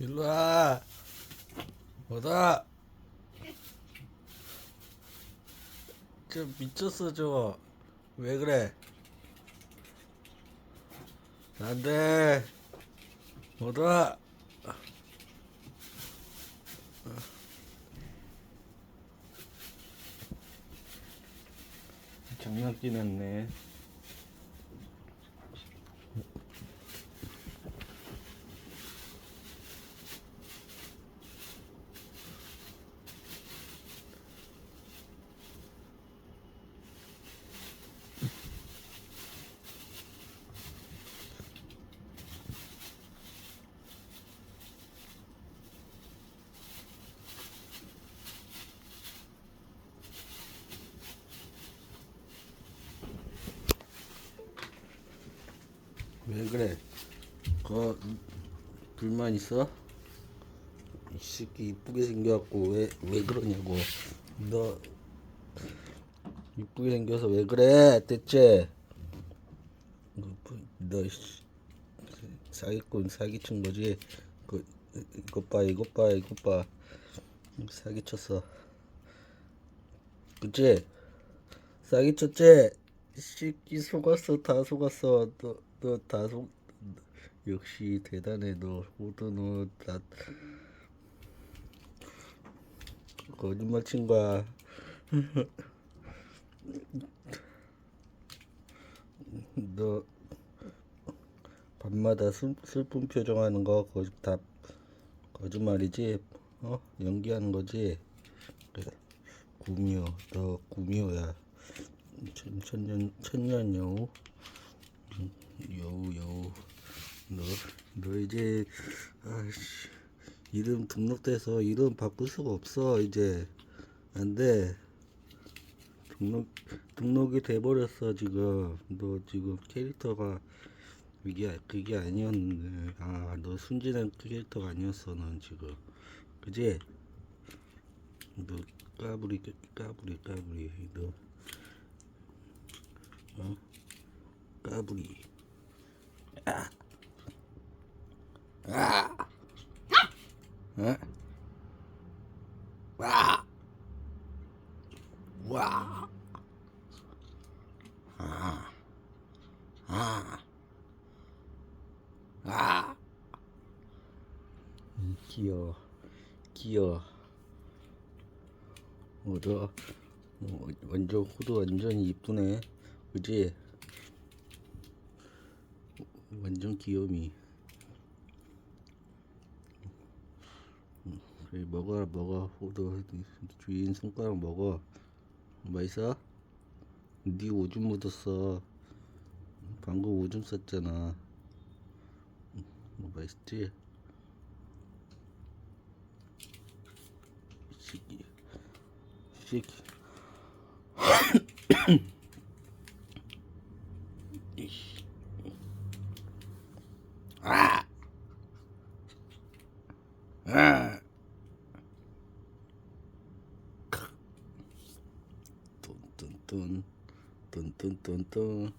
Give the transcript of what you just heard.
일로 와. 뭐다? 저 미쳤어 저거. 왜 그래? 안 돼. 뭐다? 장난기 났네. 왜 그래? 그 불만 있어? 이 새끼 이쁘게 생겨갖고 왜 왜 그러냐고. 너 이쁘게 생겨서 왜 그래? 대체? 너, 사기꾼 사기친 거지? 그 이것 봐 이것 봐 이것 봐 사기쳤어. 그치? 사기쳤지? 이 새끼 속았어 다 속았어 너 너 다속 역시 대단해. 너 호두 너다 거짓말 친 거야. 너 밤마다 슬, 슬픈 표정하는 거 거짓 다 거짓말이지? 어? 연기하는 거지? 그래. 구미호. 너 구미호야. 천, 천년 천년 여우. 음, 여우 여우. 너너 이제 아씨. 이름 등록돼서 이름 바꿀 수가 없어 이제. 안돼. 등록 등록이 돼버렸어 지금. 너 지금 캐릭터가 이게 그게 아니었는데. 아 너 순진한 캐릭터가 아니었어 넌 지금. 그지? 너 까불이 까불이 까불이. 너 어? 까불이 아. 아. 어? 와. 와. 아. 아. 아. 음, 귀여워. 귀여워. 어, 너, 어, 완전, 호두 완전 이쁘네. 그지? 완전 귀요미. 음, 그래, 먹어, 먹어. 호두, 주인 손가락 먹어. 맛있어? 네 오줌 묻었어. 방금 오줌 쌌잖아. 음, 뭐 맛있지? 이 새끼. 이 새끼. 啊咚咚咚咚咚咚咚